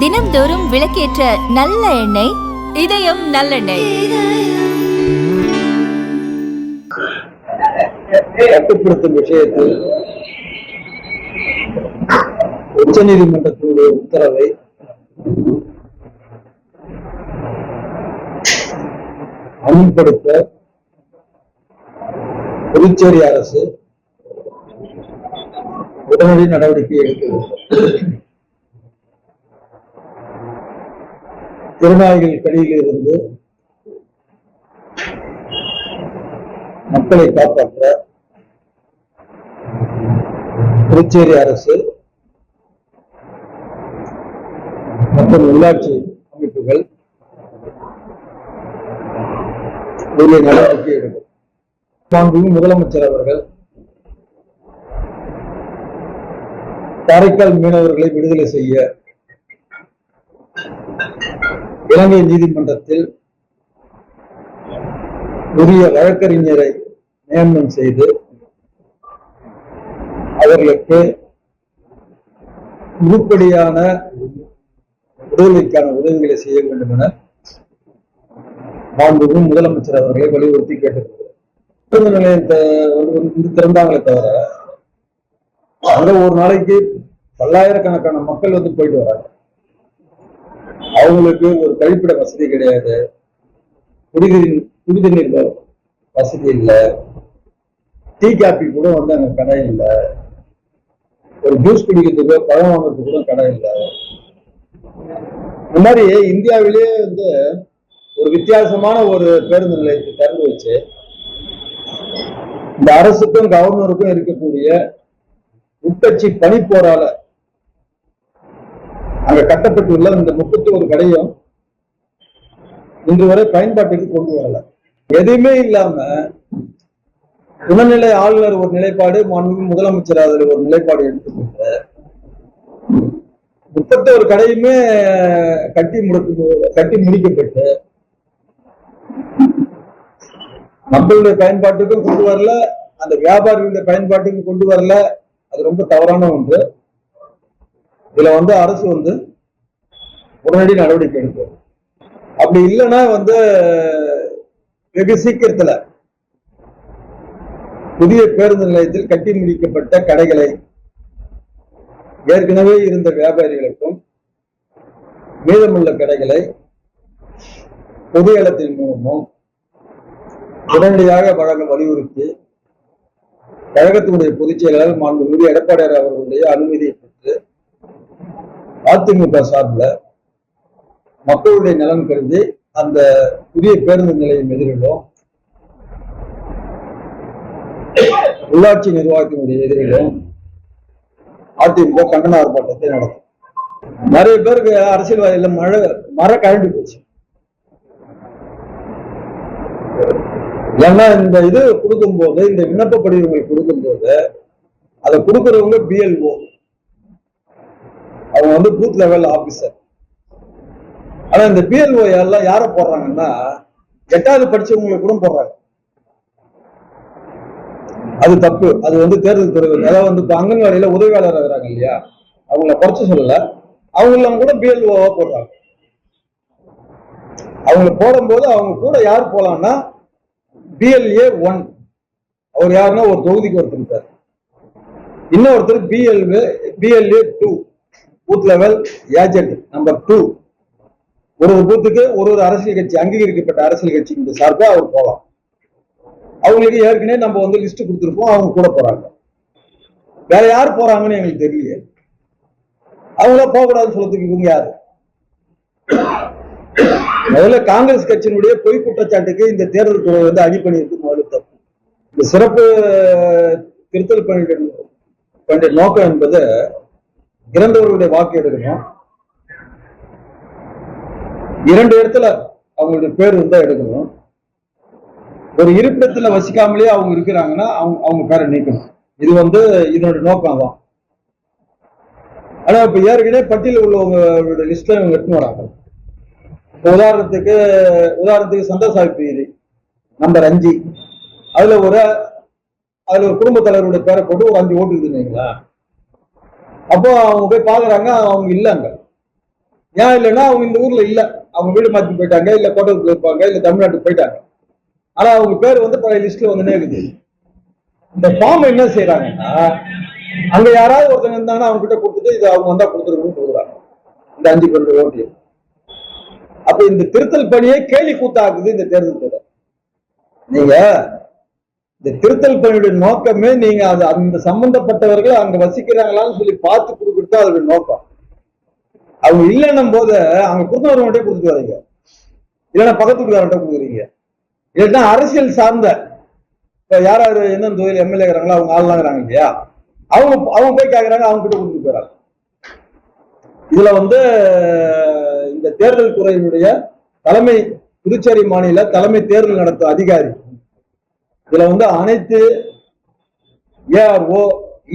தினம்தோறும் விளக்கேற்ற நல்ல எண்ணெய் இதயம் நல்லெண்ணெய். கட்டுப்படுத்தும் விஷயத்தில் உச்ச நீதிமன்றத்தினுடைய உத்தரவை அமல்படுத்த புதுச்சேரி அரசு உடனடி நடவடிக்கை எடுக்க திருநாய்கள் கடியில் இருந்து மக்களை காப்பாற்ற புதுச்சேரி அரசு மற்றும் உள்ளாட்சி அமைப்புகள் உரிய நடவடிக்கை எடுக்கும். முதலமைச்சர் அவர்கள் காரைக்கால் மீனவர்களை விடுதலை செய்ய இலங்கை நீதிமன்றத்தில் உரிய வழக்கறிஞரை நியமனம் செய்து அவர்களுக்கு உருப்படியான விடுதலைக்கான உதவிகளை செய்ய வேண்டும் என மாண்புமிகு முதலமைச்சர் அவர்களை வலியுறுத்தி கேட்டுக்கொள்கிறேன். நிலையத்தை வந்து திறந்தாங்களே தவிர அந்த ஒரு நாளைக்கு பல்லாயிரக்கணக்கான மக்கள் வந்து போயிட்டு வராங்க. அவங்களுக்கு ஒரு கழிப்பிட வசதி கிடையாது. குடிநீர் குடிநீர் வசதி இல்லை. டீ காபி கூட வந்து அங்க கடை இல்லை. ஒரு ஜூஸ் குடிக்கிறதுக்கோ பழம் வாங்குறதுக்கு கூட கடை இல்லை. இந்த மாதிரி இந்தியாவிலேயே வந்து ஒரு வித்தியாசமான ஒரு பேருந்து நிலையத்தை திறந்து வச்சு இந்த அரசுக்கும் கவர்னருக்கும் இருக்கக்கூடிய உட்கட்சி பணிப்போரால அங்க கட்டப்பட்டுள்ள இந்த முப்பத்தி ஒரு கடையும் இன்று வரை பயன்பாட்டுக்கு கொண்டு வரல. எதுவுமே இல்லாம துணைநிலை ஆளுநர் ஒரு நிலைப்பாடு மாண்பு முதலமைச்சர் அதில் ஒரு நிலைப்பாடு முத்த ஒரு கடையுமே கட்டி முடுக்கு கட்டி முடிக்கப்பட்டு மக்களுடைய பயன்பாட்டுக்கும் கொண்டு வரல அந்த வியாபாரிகளுடைய பயன்பாட்டுக்கும் கொண்டு வரல. அது ரொம்ப தவறான ஒன்று. இதுல வந்து அரசு வந்து உடனடி நடவடிக்கை எடுக்கும். அப்படி இல்லைன்னா வந்து வெகு சீக்கிரத்துல புதிய பேருந்து நிலையத்தில் கட்டி முடிக்கப்பட்ட கடைகளை ஏற்கனவே இருந்த வியாபாரிகளுக்கும் மீதமுள்ள கடைகளை பொது இடத்தின் மூலமும் உடனடியாக வழங்க வலியுறுத்தி கழகத்தினுடைய பொதுச் செயலாளர் மாண்புமிகு எடப்பாடியார் அவர்களுடைய அனுமதியை பெற்று அதிமுக சார்பில் மக்களுடைய நலன் கருதி அந்த புதிய பேருந்து நிலையம் எதிரிலும் உள்ளாட்சி நிர்வாகத்தினுடைய எதிரிலும் அதிமுக கண்டன ஆர்ப்பாட்டத்தை நடத்தும். நிறைய பேருக்கு அரசியல்வாதிகள் மழை மர கழண்டு போச்சு. ஏன்னா இந்த இது கொடுக்கும்போது இந்த விண்ணப்ப படிவங்கள் கொடுக்கும்போது அதை கொடுக்கறவங்க பிஎல்ஓ அவங்க வந்து பூத் லெவல் ஆபீசர் ஆனா இந்த பிஎல்ஓ எல்லாம் யார போடுறாங்கன்னா எட்டாவது படிச்சவங்களுக்கு கூட போடுறாங்க. அது தப்பு. அது வந்து தேர்தல் துறை அதாவது வந்து இப்ப அங்கன்வாடியில உதவியாளர் இருக்கிறாங்க இல்லையா? அவங்கள குறைச்சு சொல்லல. அவங்களாம் கூட பிஎல்ஓவா போடுறாங்க. அவங்க போடும்போது அவங்க கூட யார் போலாம்னா பிஎல்ஏ ஒன் அவர் யாருன்னா ஒரு தொகுதிக்கு ஒருத்தர் இருக்கார் இன்னொருத்தர் BLA BLA two booth level agent number two ஒரு ஒரு பூத்துக்கு ஒரு ஒரு அரசியல் கட்சி அங்கீகரிக்கப்பட்ட அரசியல் கட்சிக்கு சார்பா அவர் போகலாம். அவங்களுக்கு ஏற்கனவே நம்ம வந்து லிஸ்ட் கொடுத்துருப்போம் அவங்க கூட போறாங்க. வேற யார் போறாங்கன்னு எங்களுக்கு தெரியல அவங்கள போகக்கூடாதுன்னு சொல்றதுக்கு இவங்க யாரு? முதல்ல காங்கிரஸ் கட்சியினுடைய பொய் குற்றச்சாட்டுக்கு இந்த தேர்தல் துறை வந்து அடிப்பணியிருக்கு முதல்ல தப்பு. இந்த சிறப்பு திருத்தல் பணிகள் நோக்கம் என்பது இறந்தவர்களுடைய வாக்கு எடுக்கணும். இரண்டு இடத்துல அவங்களுடைய பேர் இருந்தா எடுக்கணும். ஒரு இருப்பிடத்துல வசிக்காமலே அவங்க இருக்கிறாங்கன்னா அவங்க அவங்க பேரை நீக்கணும். இது வந்து இதனோட நோக்கம் தான். ஆனா இப்ப ஏற்கனவே பட்டியல் உள்ளவங்களோட லிஸ்ட்ல இவங்க எடுத்துன்னு வராங்க. உதாரணத்துக்கு உதாரணத்துக்கு சந்தோஷ் பீதி நம்பர் அஞ்சு. அதுல ஒரு அதுல ஒரு குடும்ப தலைவருடைய பேரை போட்டு ஒரு அஞ்சு ஓட்டு இருக்குங்களா அப்போ அவங்க போய் பாக்குறாங்க அவங்க இல்லைங்க. ஏன் இல்லைன்னா அவங்க இந்த ஊர்ல இல்ல. அவங்க வீடு மாத்தி போயிட்டாங்க இல்ல கோட்டத்துக்குள்ள இருப்பாங்க இல்ல தமிழ்நாட்டுக்கு போயிட்டாங்க. ஆனா அவங்க பேர் வந்து பழைய லிஸ்ட்ல வந்துனே இருக்குது. இந்த ஃபார்ம் என்ன செய்யறாங்கன்னா அங்க யாராவது ஒருத்தங்க இருந்தாங்கன்னா அவங்க கிட்ட கொடுத்துட்டு இது அவங்க வந்தா கொடுத்துருக்கணும்னு கொடுக்குறாங்க. இந்த அஞ்சு பேருடைய ஓட்டு அப்ப இந்த திருத்தல் பணியை கேலி கூத்தாக்குது இந்த தேர்தல் தொடர் நீங்க இந்த திருத்தல் பணியுடைய நோக்கமே நீங்க அது அந்த சம்பந்தப்பட்டவர்கள் அங்க வசிக்கிறாங்களான்னு சொல்லி பார்த்து கொடுக்குறது அதோட நோக்கம். அவங்க இல்லைன்னும் போது அங்க கொடுத்தவர்கிட்ட கொடுத்துட்டு வரீங்க இல்லைன்னா பக்கத்துக்குள்ளார்கிட்ட கொடுக்குறீங்க. இல்லைன்னா அரசியல் சார்ந்த இப்ப யார் என்ன எந்தெந்த தொகுதியில் எம்எல்ஏ இருக்கிறாங்களோ அவங்க ஆள்லாங்கிறாங்க இல்லையா? அவங்க அவங்க போய் கேட்கறாங்க அவங்க கிட்ட கொடுத்துட்டு போயிடறாங்க. இதுல வந்து இந்த தேர்தல் துறையினுடைய தலைமை புதுச்சேரி மாநில தலைமை தேர்தல் நடத்தும் அதிகாரி. இதுல வந்து அனைத்து ஏஆர்ஓ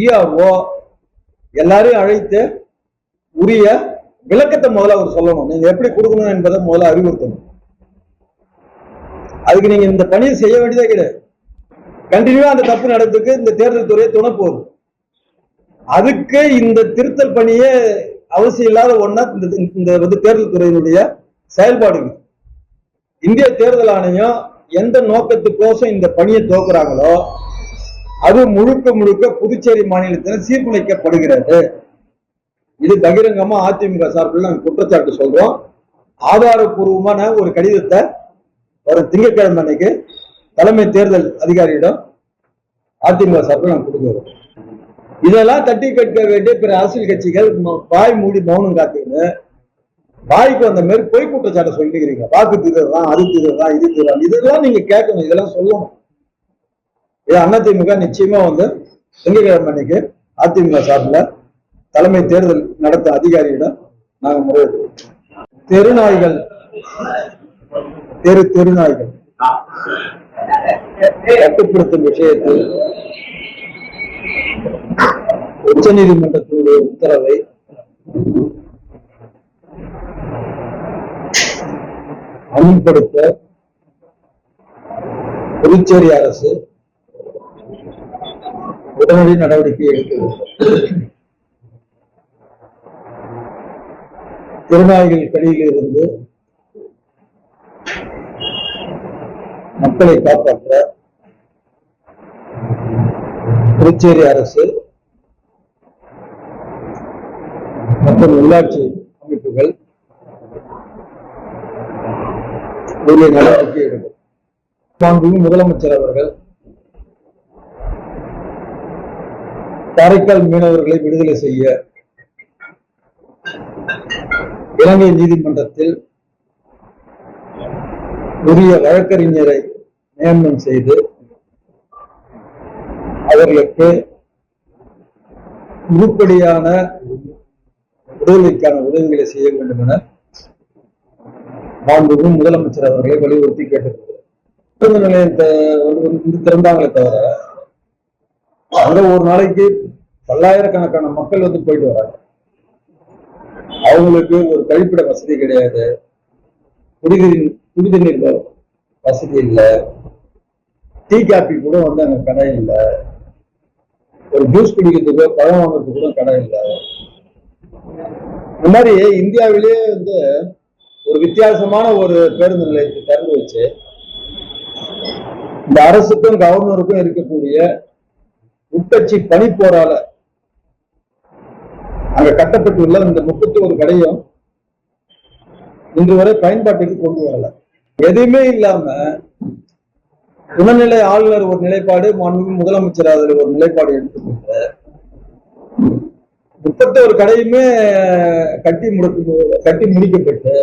இஆர்ஓ எல்லாரையும் அழைத்து உரிய விளக்கத்தை முதல்ல அவர் சொல்லணும். நீங்க எப்படி கொடுக்கணும் என்பதை முதல்ல அறிவுறுத்தணும். அதுக்கு நீங்க இந்த பணியை செய்ய வேண்டியதே கிடையாது. கண்டினியூவா அந்த தப்பு நடத்துக்கு இந்த தேர்தல் துறையை துணை போகுது. அதுக்கு இந்த திருத்தல் பணியே அவசியம் இல்லாத ஒண்ணா இந்த இந்த வந்து தேர்தல் துறையினுடைய செயல்பாடுகள். இந்திய தேர்தல் ஆணையம் எந்த நோக்கத்துக்கோசம் இந்த பணியை துவக்குறாங்களோ அது முழுக்க முழுக்க புதுச்சேரி மாநிலத்தில் சீர்குலைக்கப்படுகிறது. இது பகிரங்கமா அதிமுக சார்பில் நாங்கள் குற்றச்சாட்டு சொல்றோம். ஆதாரபூர்வமான ஒரு கடிதத்தை வரும் திங்கட்கிழமை அன்னைக்கு தலைமை தேர்தல் அதிகாரியிடம் அதிமுக சார்பில் நாங்கள் கொடுக்கிறோம் இதெல்லாம் தட்டி கேட்க வேண்டிய பிற அரசியல் கட்சிகள் வாய் மூடி மௌனம் காத்துக்கின்னு வாய்க்கு வந்த மாதிரி பொய் குற்றச்சாட்டை சொல்லிக்கிறீங்க வாக்கு திருடுறான் அது திருடுறான் இது திருடுறான் இதெல்லாம் நீங்க கேட்கணும் இதெல்லாம் சொல்லணும். இது அதிமுக நிச்சயமா வந்து திங்கட்கிழமை அன்னைக்கு அதிமுக சார்பில் தலைமை தேர்தல் நடத்த அதிகாரியிடம் நாங்க முறையிடுவோம் தெருநாய்கள் தெரு தெருநாய்கள் கட்டுப்படுத்தும் விஷயத்தில் உச்சநீதிமன்றத்தினுடைய உத்தரவை அமல்படுத்த புதுச்சேரி அரசு உடனடி நடவடிக்கை எடுக்கிறது திருநாயகர் திருநாய்கள் கடியில் இருந்து மக்களை காப்பாற்ற புதுச்சேரி அரசு மற்றும் உள்ளாட்சி அமைப்புகள் உரிய நடவடிக்கை எடுக்கும். மாண்புமிகு முதலமைச்சர் அவர்கள் காரைக்கால் மீனவர்களை விடுதலை செய்ய இலங்கை நீதிமன்றத்தில் உரிய வழக்கறிஞரை நியமனம் செய்து அவர்களுக்கு உருப்படியான விடுதலைக்கான உதவிகளை செய்ய வேண்டும் என மாண்புமிகு முதலமைச்சர் அவர்களை வலியுறுத்தி கேட்டுக்கொள்கிறேன். பேருந்து நிலையத்தை இது திறந்தாங்களே தவிர அங்க ஒரு நாளைக்கு பல்லாயிரக்கணக்கான மக்கள் வந்து போயிட்டு வராங்க. அவங்களுக்கு ஒரு கழிப்பிட வசதி கிடையாது. குடிநீர் குடிநீர் வசதி இல்லை. டீ காபி கூட வந்து அங்க கடை இல்லை. ஒரு ஜூஸ் குடிக்கிறதுக்கோ பழம் வாங்குறதுக்கு கூட கடை இல்லை. இந்த மாதிரி இந்தியாவிலேயே வந்து ஒரு வித்தியாசமான ஒரு பேருந்து நிலையத்தை திறந்து வச்சு இந்த அரசுக்கும் கவர்னருக்கும் இருக்கக்கூடிய உட்கட்சி போரால அங்க கட்டப்பட்டுள்ள இந்த முப்பத்தி ஒரு கடையும் இன்று வரை பயன்பாட்டுக்கு கொண்டு வரல. எதுவுமே இல்லாம துணைநிலை ஆளுநர் ஒரு நிலைப்பாடு முதலமைச்சர் அதில் ஒரு நிலைப்பாடு எடுத்துக்கொண்டு முப்பத்தி ஒரு கடையுமே கட்டி முடக்கு கட்டி முடிக்கப்பட்டு.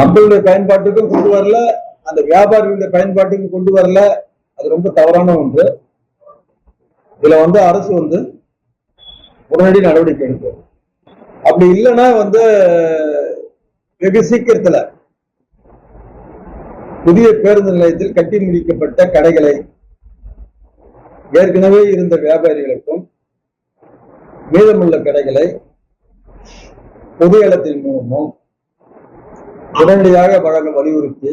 மக்களுடைய பயன்பாட்டுக்கும் கொண்டு வரல அந்த வியாபாரிகளுடைய பயன்பாட்டுக்கும் கொண்டு வரல. அது ரொம்ப தவறான ஒன்று. இதுல வந்து அரசு வந்து உடனடி நடவடிக்கை எடுக்கும். அப்படி இல்லைன்னா வந்து வெகு சீக்கிரத்துல புதிய பேருந்து நிலையத்தில் கட்டி முடிக்கப்பட்ட கடைகளை ஏற்கனவே இருந்த வியாபாரிகளுக்கும் மீதமுள்ள கடைகளை பொது இடத்தின் மூலமும் உடனடியாக வழங்க வலியுறுத்தி